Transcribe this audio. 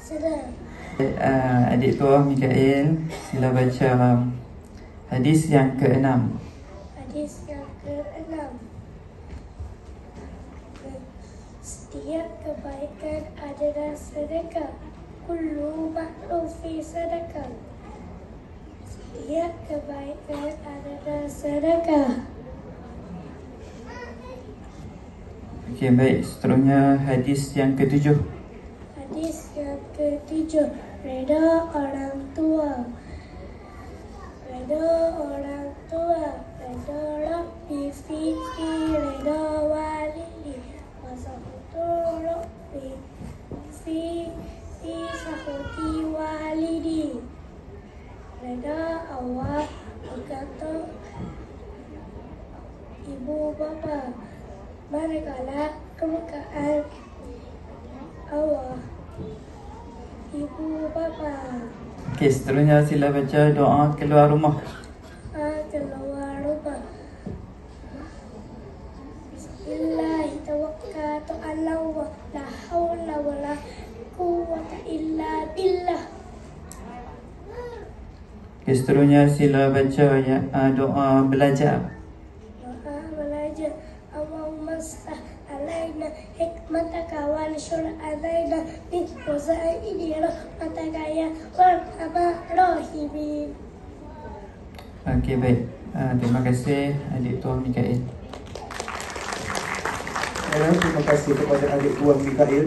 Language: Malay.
Uh, adik tua Mikael sila baca um, hadis yang keenam. Hadis yang ke-6 Setiap kebaikan adalah sedekah. Kullu ma'rufi sedekah. Setiap kebaikan adalah sedekah. Okey baik, seterusnya hadis yang ketujuh. Ketujuh Reda orang tua. Reda orang tua Reda Rabbi Fiki Reda Walidi Wasahutu Rabbi Fi Fi Sahuti Walidi Reda Allah Berkata Ibu bapa Manakala kemukaan Allah Ibu bapa. Okey, seterusnya sila baca doa keluar rumah. Ah, keluar rumah. Bismillahi tawakkaltu ala Allah. La hawla wa la quwwata illa billah. Okey, seterusnya sila baca ya, uh, doa belajar. Doa belajar Allahumma sah alaina hikmataka wa nshur alaina min wazaini rahmataka ya warhamar rahimin Okey baik. Uh, terima kasih adik tua Mikael. Ya, terima kasih kepada adik tuan Mikael.